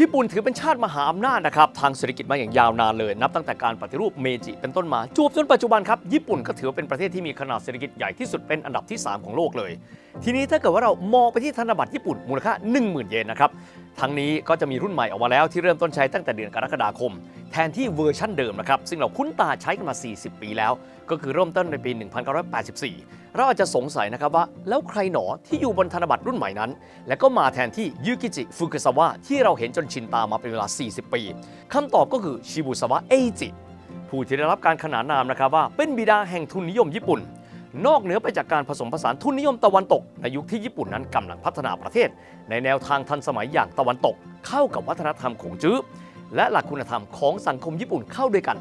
ญี่ปุ่นถือเป็นชาติมหาอำนาจนะครับทางเศรษฐกิจมาอย่างยาวนานเลย นับตั้งแต่การปฏิรูปเมจิเป็นต้นมาจวบจนปัจจุบันครับญี่ปุ่นก็ถือเป็นประเทศที่มีขนาดเศรษฐกิจใหญ่ที่สุดเป็นอันดับที่ 3 ของโลกเลย ทีนี้ถ้าเกิดว่าเรามองไปที่ธนบัตรญี่ปุ่นมูลค่า 10,000 เยนนะครับ ทั้งนี้ก็จะมีรุ่นใหม่ออกมาแล้วที่เริ่มต้นใช้ตั้งแต่เดือนกรกฎาคม แทนที่เวอร์ชั่นเดิมนะครับ ซึ่งเราคุ้นตาใช้กันมา 40 ปีแล้ว ก็คือเริ่มต้นในปี 1984 เราอาจจะสงสัยนะครับว่า แล้วใครหนอที่อยู่บนธนบัตรรุ่นใหม่นั้น และก็มาแทนที่ยูกิจิฟุกุซาวะที่เราเห็นจนชินตามาเป็นเวลา 40 ปีคำตอบก็คือชิบุซาวะเอจิผู้ที่ได้รับการขนานนามนะครับว่าเป็นบิดาแห่งทุนนิยมญี่ปุ่น นอกเหนือไปจากการผสมผสานทุนนิยมตะวันตก ในยุคที่ญี่ปุ่นนั้นกำลังพัฒนาประเทศ ในแนวทางทันสมัยอย่างตะวันตก เข้ากับวัฒนธรรมของจื้อและหลักคุณธรรมของสังคมญี่ปุ่นเข้าด้วยกัน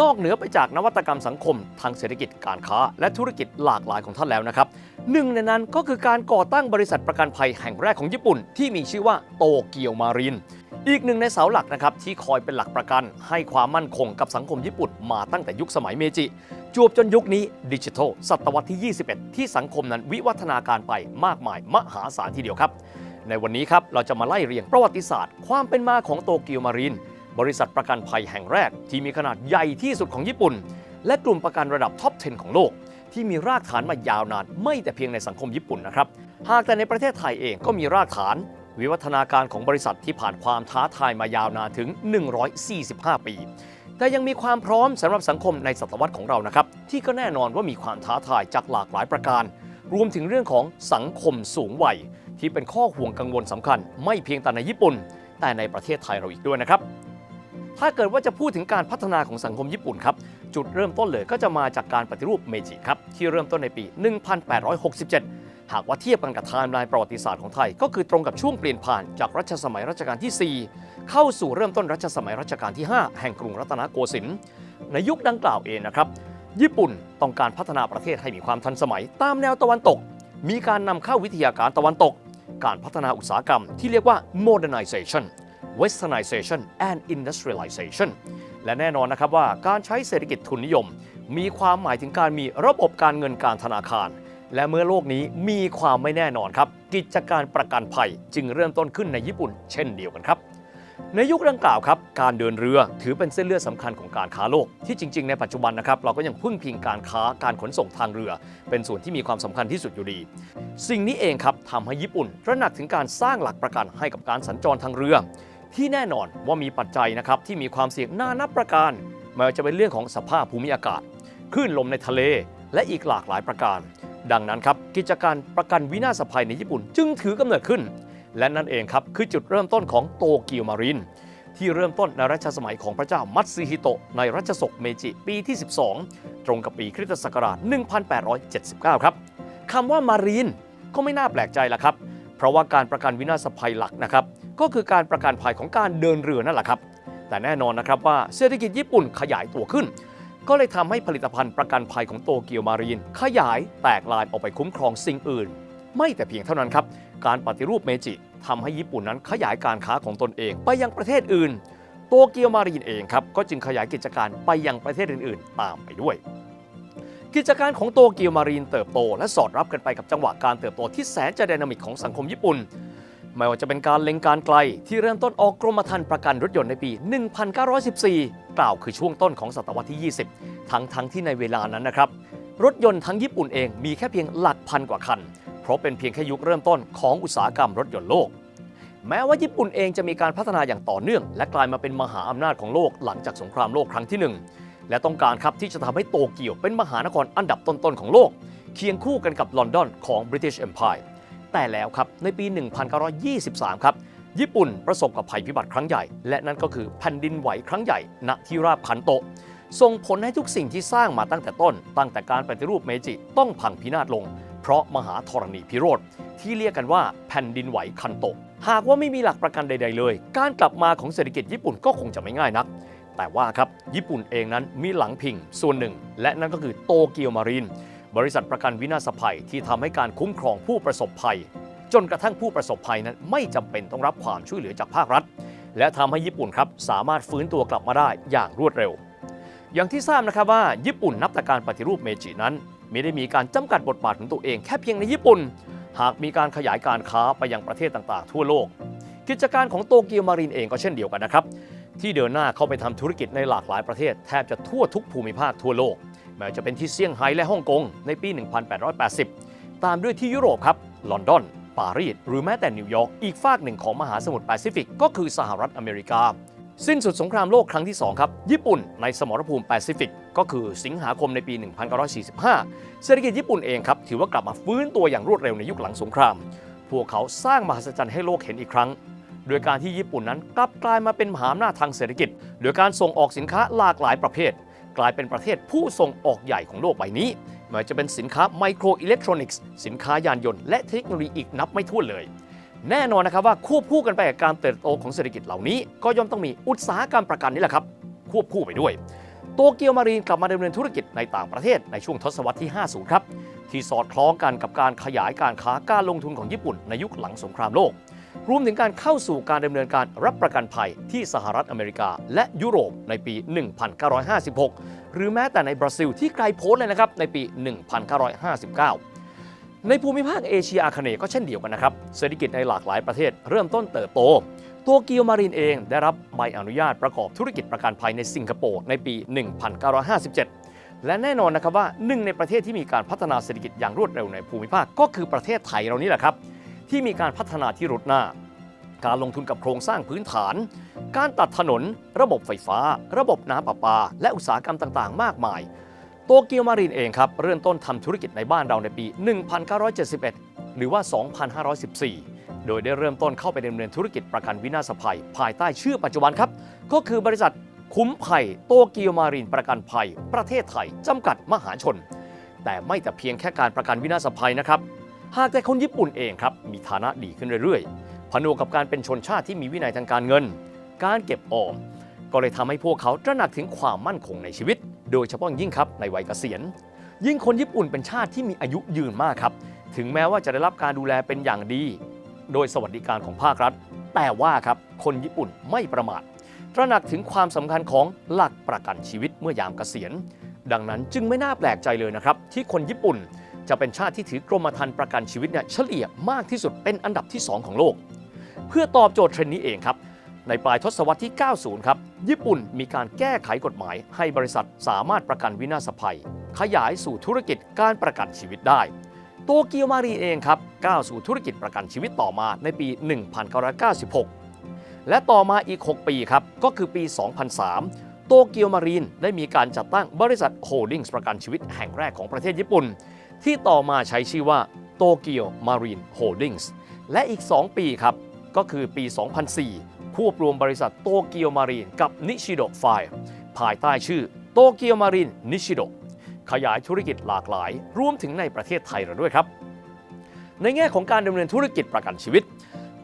นอกเหนือไปจากนวัตกรรมสังคม ทางเศรษฐกิจการค้า และธุรกิจหลากหลายของท่านแล้วนะครับ หนึ่งในนั้นก็คือการก่อตั้งบริษัทประกันภัยแห่งแรกของญี่ปุ่น ที่มีชื่อว่าโตเกียวมารีนอีกหนึ่งในเสาหลักนะครับที่คอยเป็นหลักประกัน ให้ความมั่นคงกับสังคมญี่ปุ่นมาตั้งแต่ยุคสมัยเมจิ จวบจนยุคนี้ดิจิทัลศตวรรษที่ 21 ที่สังคมนั้นวิวัฒนาการไปมากมายมหาศาลทีเดียวครับ ในวันนี้ครับเราจะมาไล่เรียงประวัติศาสตร์ ความเป็นมาของโตเกียวมารีนบริษัทประกันภัยแห่งแรก ที่มีขนาดใหญ่ที่สุดของญี่ปุ่น และกลุ่มประกันระดับท็อป 10 ของโลก ที่มีรากฐานมายาวนาน ไม่แต่เพียงในสังคมญี่ปุ่นนะครับ หากแต่ในประเทศไทยเองก็มีรากฐาน วิวัฒนาการของบริษัทที่ผ่านความท้าทายมายาวนานถึง 145 ปี แต่ยังมีความพร้อมสำหรับสังคมในศตวรรษของเรานะครับ ที่ก็แน่นอนว่ามีความท้าทายจากหลากหลายประการ รวมถึงเรื่องของสังคมสูงวัยที่เป็นข้อห่วงกังวลสำคัญ ไม่เพียงแต่ในญี่ปุ่น แต่ในประเทศไทยเราอีกด้วยนะครับถ้าเกิดว่าจะพูดถึงการพัฒนาของสังคมญี่ปุ่นครับ จุดเริ่มต้นเลยก็จะมาจากการปฏิรูปเมจิครับ ที่เริ่มต้นในปี 1867 หากว่าเทียบกันกับไทม์ไลน์ประวัติศาสตร์ของไทย ก็คือตรงกับช่วงเปลี่ยนผ่านจากรัชสมัยรัชกาลที่ 4 เข้าสู่เริ่มต้นรัชสมัยรัชกาลที่ 5 แห่งกรุงรัตนโกสินทร์ในยุคดังกล่าวเองนะครับญี่ปุ่นต้องการพัฒนาประเทศให้มีความทันสมัย ตามแนวตะวันตก มีการนำเข้าวิทยาการตะวันตก การพัฒนาอุตสาหกรรมที่เรียกว่า modernization westernization and industrialization และแน่นอนนะครับว่าการใช้เศรษฐกิจทุนนิยม มีความหมายถึงการมีระบบการเงินการธนาคาร และเมื่อโลกนี้มีความไม่แน่นอนครับ กิจการประกันภัยจึงเริ่มต้นขึ้นในญี่ปุ่น เช่นเดียวกันครับ ในยุคดังกล่าวครับ การเดินเรือถือเป็นเส้นเลือดสำคัญของการค้าโลก ที่จริง ๆ ในปัจจุบันนะครับเราก็ยังพึ่งพิงการค้าการขนส่งทางเรือ เป็นส่วนที่มีความสำคัญที่สุดอยู่ดี สิ่งนี้เองครับทำให้ญี่ปุ่นตระหนักถึงการสร้างหลักประกันให้กับการสัญจรทางเรือ ที่แน่นอนว่ามีปัจจัยนะครับที่มีความเสี่ยงนานับประการไม่ว่าจะเป็นเรื่องของสภาพภูมิอากาศคลื่นลมในทะเล และอีกหลากหลายประการ ดังนั้นครับกิจการประกันวินาศภัยในญี่ปุ่น จึงถือกำเนิดขึ้น และนั่นเองครับคือจุดเริ่มต้นของโตเกียวมารินที่เริ่มต้นในรัชสมัยของพระเจ้ามัตสึฮิโตะในรัชสกเมจิปีที่ 12 ตรงกับปีคริสตศักราช 1879 ครับคำว่ามารีนก็ไม่น่าแปลกใจละครับ เพราะว่าการประกันวินาศภัยหลักนะครับ ก็คือการประกันภัยของการเดินเรือนั่นแหละครับ แต่แน่นอนนะครับว่าเศรษฐกิจญี่ปุ่นขยายตัวขึ้น ก็เลยทำให้ผลิตภัณฑ์ประกันภัยของโตเกียวมารีน ขยายแตกลายออกไปคุ้มครองสิ่งอื่น ไม่แต่เพียงเท่านั้นครับ การปฏิรูปเมจิทำให้ญี่ปุ่นนั้นขยายการค้าของตนเองไปยังประเทศอื่น โตเกียวมารีนเองครับก็จึงขยายกิจการไปยังประเทศอื่นๆ ตามไปด้วยกิจการของโตเกียวมารีนเติบโต และสอดรับกันไปกับจังหวะการเติบโตที่แสนจะไดนามิกของสังคมญี่ปุ่น ไม่ว่าจะเป็นการเล็งการไกล ที่เริ่มต้นออกกรมธรรม์ประกันรถยนต์ในปี 1914 กล่าวคือช่วงต้นของศตวรรษที่ 20 ทั้งทั้งที่ในเวลานั้นนะครับ รถยนต์ทั้งญี่ปุ่นเองมีแค่เพียงหลักพันกว่าคัน เพราะเป็นเพียงแค่ยุคเริ่มต้นของอุตสาหกรรมรถยนต์โลก แม้ว่าญี่ปุ่นเองจะมีการพัฒนาอย่างต่อเนื่อง และกลายมาเป็นมหาอำนาจของโลกหลังจากสงครามโลกครั้งที่หนึ่งและต้องการครับที่จะทำให้โตเกียวเป็นมหานครอันดับต้นๆของโลก เคียงคู่กันกับลอนดอนของ British Empire แต่แล้วครับในปี 1923 ครับญี่ปุ่นประสบกับภัยพิบัติครั้งใหญ่ และนั่นก็คือแผ่นดินไหวครั้งใหญ่ณที่ราบคันโตะส่งผลให้ทุกสิ่งที่สร้างมาตั้งแต่ต้น ตั้งแต่การปฏิรูปเมจิต้องพังพินาศลง เพราะมหาธรณีพิโรธที่เรียกกันว่าแผ่นดินไหวคันโตะหากว่าไม่มีหลักประกันใด ๆ เลย การกลับมาของเศรษฐกิจญี่ปุ่นก็คงจะไม่ง่ายนัก แต่ว่าครับญี่ปุ่นเองนั้นมีหลังพิงส่วนหนึ่ง และนั่นก็คือโตเกียวมารีน บริษัทประกันวินาศภัยที่ทำให้การคุ้มครองผู้ประสบภัย จนกระทั่งผู้ประสบภัยนั้นไม่จำเป็นต้องรับความช่วยเหลือจากภาครัฐ และทำให้ญี่ปุ่นครับสามารถฟื้นตัวกลับมาได้อย่างรวดเร็ว อย่างที่ทราบนะครับว่าญี่ปุ่นนับแต่การปฏิรูปเมจินั้นไม่ได้มีการจำกัดบทบาทของตัวเองแค่เพียงในญี่ปุ่น หากมีการขยายการค้าไปยังประเทศต่างๆ ทั่วโลก กิจการของโตเกียวมารีนเองก็เช่นเดียวกันนะครับที่เดินหน้าเข้าไปทำธุรกิจในหลากหลายประเทศแทบจะทั่วทุกภูมิภาคทั่วโลก แม้จะเป็นที่เซี่ยงไฮ้และฮ่องกงในปี 1880 ตามด้วยที่ยุโรปครับ ลอนดอน ปารีส หรือแม้แต่นิวยอร์ก อีกฝากหนึ่งของมหาสมุทรแปซิฟิก ก็คือสหรัฐอเมริกา สิ้นสุดสงครามโลกครั้งที่ 2 ครับ ญี่ปุ่นในสมรภูมิแปซิฟิก ก็คือสิงหาคมในปี 1945 เศรษฐกิจญี่ปุ่นเองครับ ถือว่ากลับมาฟื้นตัวอย่างรวดเร็วในยุคหลังสงคราม พวกเขาสร้างมหัศจรรย์ให้โลกเห็นอีกครั้งโดยการที่ญี่ปุ่นนั้นกลับกลายมาเป็นมหาอำนาจทางเศรษฐกิจ โดยการส่งออกสินค้าหลากหลายประเภท กลายเป็นประเทศผู้ส่งออกใหญ่ของโลกใบนี้ไม่ว่าจะเป็นสินค้าไมโครอิเล็กทรอนิกส์สินค้ายานยนต์และเทคโนโลยีอีกนับไม่ถ้วนเลย แน่นอนนะครับว่าควบคู่กันไปกับการเติบโตของเศรษฐกิจเหล่านี้ ก็ย่อมต้องมีอุตสาหกรรมประกันนี่แหละครับ ควบคู่ไปด้วยโตเกียวมารีนกลับมาดำเนินธุรกิจในต่างประเทศในช่วงทศวรรษที่ 50 ครับ ที่สอดคล้องกันกับการขยายการค้าการลงทุนของญี่ปุ่นในยุคหลังสงครามโลก รวมถึงการเข้าสู่การดำเนินการรับประกันภัยที่สหรัฐอเมริกา และยุโรปในปี 1956 หรือแม้แต่ในบราซิลที่ไกลโพ้นเลยนะครับในปี 1959ในภูมิภาคเอเชียอาคเนย์ก็เช่นเดียวกันนะครับ เศรษฐกิจในหลากหลายประเทศเริ่มต้นเติบโต โตเกียวมารีนเองได้รับใบอนุญาตประกอบธุรกิจประกันภัยในสิงคโปร์ในปี 1957 และแน่นอนนะครับว่าหนึ่งในประเทศที่มีการพัฒนาเศรษฐกิจอย่างรวดเร็วในภูมิภาคก็คือประเทศไทยเรานี่แหละครับ ที่มีการพัฒนาที่รุดหน้า การลงทุนกับโครงสร้างพื้นฐาน การตัดถนน ระบบไฟฟ้า ระบบน้ำประปา และอุตสาหกรรมต่างๆ มากมาย โตเกียวมารีนเองครับ เริ่มต้นทำธุรกิจในบ้านเราในปี 1971 หรือว่า 2514 โดยได้เริ่มต้นเข้าไปดำเนินธุรกิจประกันวินาศภัย ภายใต้ชื่อปัจจุบันครับ ก็คือบริษัทคุ้มภัยโตเกียวมารีนประกันภัย ประเทศไทยจำกัดมหาชน แต่ไม่แต่เพียงแค่การประกันวินาศภัยนะครับ หากแต่คนญี่ปุ่นเองครับมีฐานะดีขึ้นเรื่อยๆ ผนวกกับการเป็นชนชาติที่มีวินัยทางการเงิน การเก็บออม ก็เลยทำให้พวกเขาตระหนักถึงความมั่นคงในชีวิต โดยเฉพาะยิ่งครับในวัยเกษียณ ยิ่งคนญี่ปุ่นเป็นชาติที่มีอายุยืนมากครับ ถึงแม้ว่าจะได้รับการดูแลเป็นอย่างดี โดยสวัสดิการของภาครัฐ แต่ว่าครับคนญี่ปุ่นไม่ประมาทตระหนักถึงความสำคัญของหลักประกันชีวิตเมื่อยามเกษียณ ดังนั้นจึงไม่น่าแปลกใจเลยนะครับที่คนญี่ปุ่น จะเป็นชาติที่ถือกรมธรรม์ประกันชีวิตเนี่ยเฉลี่ยมากที่สุดเป็นอันดับที่ 2 ของโลก เพื่อตอบโจทย์เทรนด์นี้เองครับ ในปลายทศวรรษที่ 90 ครับ ญี่ปุ่นมีการแก้ไขกฎหมายให้บริษัทสามารถประกันวินาศภัย ขยายสู่ธุรกิจการประกันชีวิตได้ โตเกียวมารีเองครับก้าวสู่ธุรกิจประกันชีวิตต่อมาในปี 1996 และต่อมาอีก 6 ปีครับก็คือปี 2003โตเกียวมารีนได้มีการจัดตั้งบริษัทโฮลดิ้งประกันชีวิตแห่งแรกของประเทศญี่ปุ่น ที่ต่อมาใช้ชื่อว่าโตเกียวมารีนโฮลดิ้งส์และอีก 2 ปีครับ ก็คือปี 2004 ควบรวมบริษัทโตเกียวมารีนกับนิชิโดไฟภายใต้ชื่อโตเกียวมารีนนิชิโดขยายธุรกิจหลากหลาย รวมถึงในประเทศไทยเราด้วยครับ ในแง่ของการดำเนินธุรกิจประกันชีวิต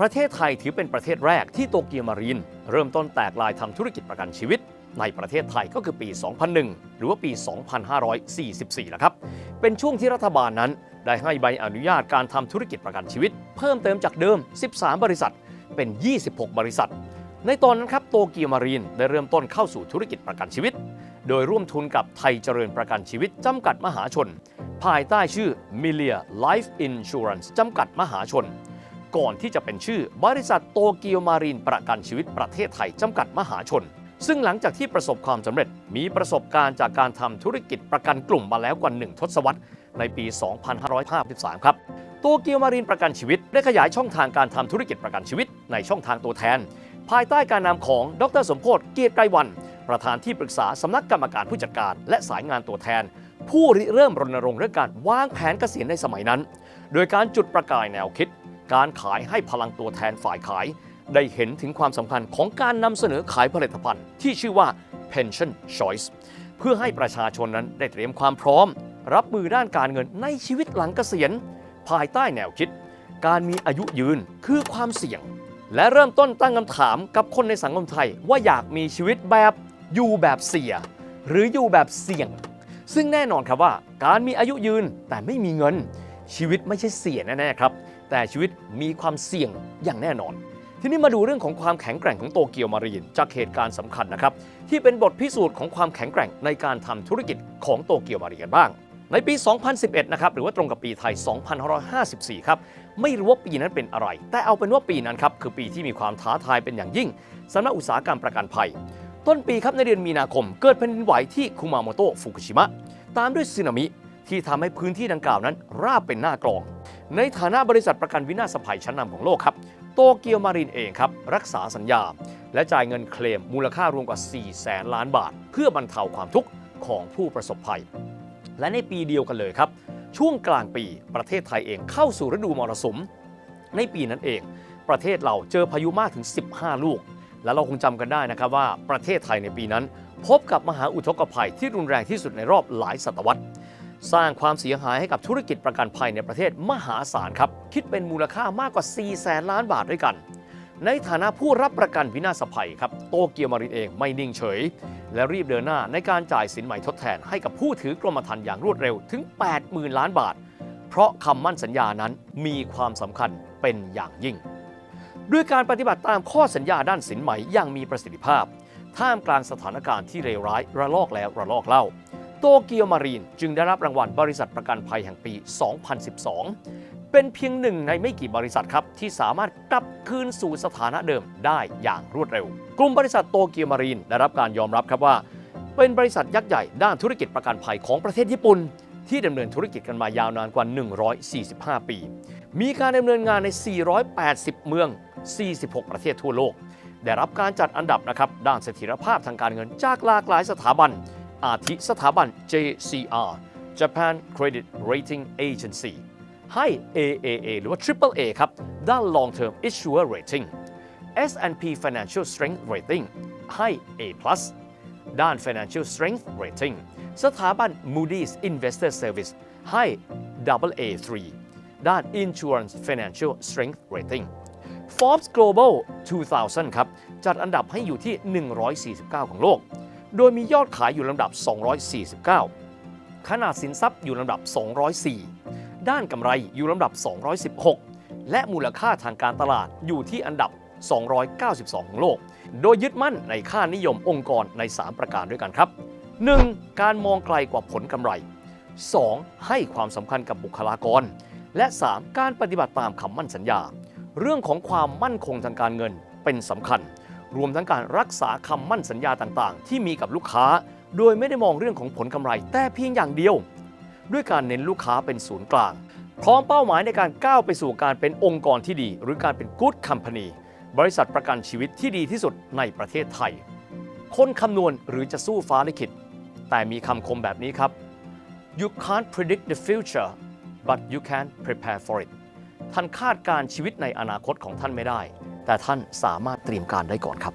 ประเทศไทยถือเป็นประเทศแรกที่โตเกียวมารีนเริ่มต้นแตกลายทำธุรกิจประกันชีวิต ในประเทศไทยก็คือปี 2001 หรือว่าปี 2544ล้วครับ เป็นช่วงที่รัฐบาลนั้นได้ให้ใบอนุญาตการทำธุรกิจประกันชีวิต เพิ่มเติมจากเดิม 13 บริษัท เป็น 26 บริษัท ในตอนนั้นครับโตเกียวมารีนได้เริ่มต้นเข้าสู่ธุรกิจประกันชีวิต โดยร่วมทุนกับไทยเจริญประกันชีวิตจำกัดมหาชน ภายใต้ชื่อ m i l l i a Life Insurance จำกัดมหาชน ก่อนที่จะเป็นชื่อบริษัทโตเกียวมารีนประกันชีวิตประเทศไทยจำกัดมหาชน ซึ่งหลังจากที่ประสบความสำเร็จมีประสบการณ์จากการทำธุรกิจประกันกลุ่มมาแล้วกว่า 1 ทศวรรษ ในปี 2553 ครับโตเกียวมารีนประกันชีวิต ได้ขยายช่องทางการทำธุรกิจประกันชีวิต ในช่องทางตัวแทน ภายใต้การนำของดรสมโพศ์เกียรติไกรวัน ประธานที่ปรึกษาสำนักกรรมการผู้จัดการ และสายงานตัวแทน ผู้ริเริ่มรณรงค์เรื่องการวางแผนเกษียณในสมัยนั้น โดยการจุดประกายแนวคิด การขายให้พลังตัวแทนฝ่ายขาย ได้เห็นถึงความสำคัญของการนำเสนอขายผลิตภัณฑ์ที่ชื่อว่า pension choice เพื่อให้ประชาชนนั้นได้เตรียมความพร้อม รับมือด้านการเงินในชีวิตหลังเกษียณ ภายใต้แนวคิด การมีอายุยืนคือความเสี่ยง และเริ่มต้นตั้งคำถามกับคนในสังคมไทย ว่าอยากมีชีวิตแบบอยู่แบบเสีย หรืออยู่แบบเสี่ยง ซึ่งแน่นอนครับว่าการมีอายุยืนแต่ไม่มีเงิน ชีวิตไม่ใช่เสี่ยแน่ๆครับ แต่ชีวิตมีความเสี่ยงอย่างแน่นอน ทีนี้มาดูเรื่องของความแข็งแกร่งของโตเกียวมารีนจากเหตุการณ์สำคัญนะครับที่เป็นบทพิสูจน์ของความแข็งแกร่งในการทำธุรกิจของโตเกียวมารีนกันบ้าง ในปี 2011 นะครับหรือว่าตรงกับปีไทย 2554 ครับไม่รู้ว่าปีนั้นเป็นอะไร แต่เอาเป็นว่าปีนั้นครับคือปีที่มีความท้าทายเป็นอย่างยิ่งสำหรับอุตสาหกรรมประกันภัย ต้นปีครับในเดือนมีนาคม เกิดแผ่นดินไหวที่คุมาโมโตะฟุกุชิมะตามด้วยสึนามิที่ทำให้พื้นที่ดังกล่าวนั้น ราบเป็นหน้ากลอง ในฐานะบริษัทประกันวินาศภัยชั้นนำของโลกครับ โตเกียวมารีนเองครับ รักษาสัญญา และจ่ายเงินเคลมมูลค่ารวมกว่า 4 แสนล้านบาท เพื่อบรรเทาความทุกข์ของผู้ประสบภัย และในปีเดียวกันเลยครับ ช่วงกลางปีประเทศไทยเองเข้าสู่ฤดูมรสุม ในปีนั้นเอง ประเทศเราเจอพายุมากถึง 15 ลูก และเราคงจำกันได้นะครับว่าประเทศไทยในปีนั้น พบกับมหาอุทกภัยที่รุนแรงที่สุดในรอบหลายศตวรรษ สร้างความเสียหายให้กับธุรกิจประกันภัยในประเทศมหาศาลครับ คิดเป็นมูลค่ามากกว่า 4 แสนล้านบาทด้วยกัน ในฐานะผู้รับประกันวินาศภัยครับ โตเกียวมารินเองไม่นิ่งเฉย และรีบเดินหน้าในการจ่ายสินใหม่ทดแทนให้กับผู้ถือกรมธรรม์อย่างรวดเร็วถึง 80,000 ล้านบาท เพราะคำมั่นสัญญานั้นมีความสำคัญเป็นอย่างยิ่ง ด้วยการปฏิบัติตามข้อสัญญาด้านสินไหม่อย่างมีประสิทธิภาพ ท่ามกลางสถานการณ์ที่เลวร้ายระลอกแล้วระลอกเล่า โตเกียวมารีนจึงได้รับรางวัลบริษัทประกันภัยแห่งปี 2012 เป็นเพียงหนึ่งในไม่กี่บริษัทครับ ที่สามารถกลับคืนสู่สถานะเดิมได้อย่างรวดเร็ว กลุ่มบริษัทโตเกียวมารีนได้รับการยอมรับครับว่า เป็นบริษัทยักษ์ใหญ่ด้านธุรกิจประกันภัยของประเทศญี่ปุ่น ที่ดำเนินธุรกิจกันมายาวนานกว่า 145 ปี มีการดำเนินงานใน 480 เมือง 46 ประเทศทั่วโลก ได้รับการจัดอันดับนะครับด้านเสถียรภาพทางการเงินจากหลากหลายสถาบัน อาทิสถาบัน JCR Japan Credit Rating Agency ให้ AAA หรือว่า Triple A ครับ ด้าน Long Term Issuer Rating S&P Financial Strength Rating ให้ A+ ด้าน Financial Strength Rating สถาบัน Moody's Investor Service ให้ AA3 ด้าน Insurance Financial Strength Rating Forbes Global 2000 ครับ จัดอันดับให้อยู่ที่ 149 ของโลก โดยมียอดขายอยู่ลำดับ 249 ขนาดสินทรัพย์อยู่ลำดับ 204 ด้านกำไรอยู่ลำดับ 216 และมูลค่าทางการตลาดอยู่ที่อันดับ 292 ของโลก โดยยึดมั่นในค่านิยมองค์กรใน 3 ประการด้วยกันครับ 1. การมองไกลกว่าผลกำไร 2. ให้ความสำคัญกับบุคลากร และ 3. การปฏิบัติตามคำมั่นสัญญา เรื่องของความมั่นคงทางการเงินเป็นสำคัญ รวมทั้งการรักษาคำมั่นสัญญาต่างๆ ที่มีกับลูกค้า โดยไม่ได้มองเรื่องของผลกำไรแต่เพียงอย่างเดียว ด้วยการเน้นลูกค้าเป็นศูนย์กลาง พร้อมเป้าหมายในการก้าวไปสู่การเป็นองค์กรที่ดี หรือการเป็น good company บริษัทประกันชีวิตที่ดีที่สุดในประเทศไทย คนคำนวณหรือจะสู้ฟ้าลิขิต แต่มีคำคมแบบนี้ครับ you can't predict the future but you can prepare for it ท่านคาดการชีวิตในอนาคตของท่านไม่ได้ แต่ท่านสามารถเตรียมการได้ก่อนครับ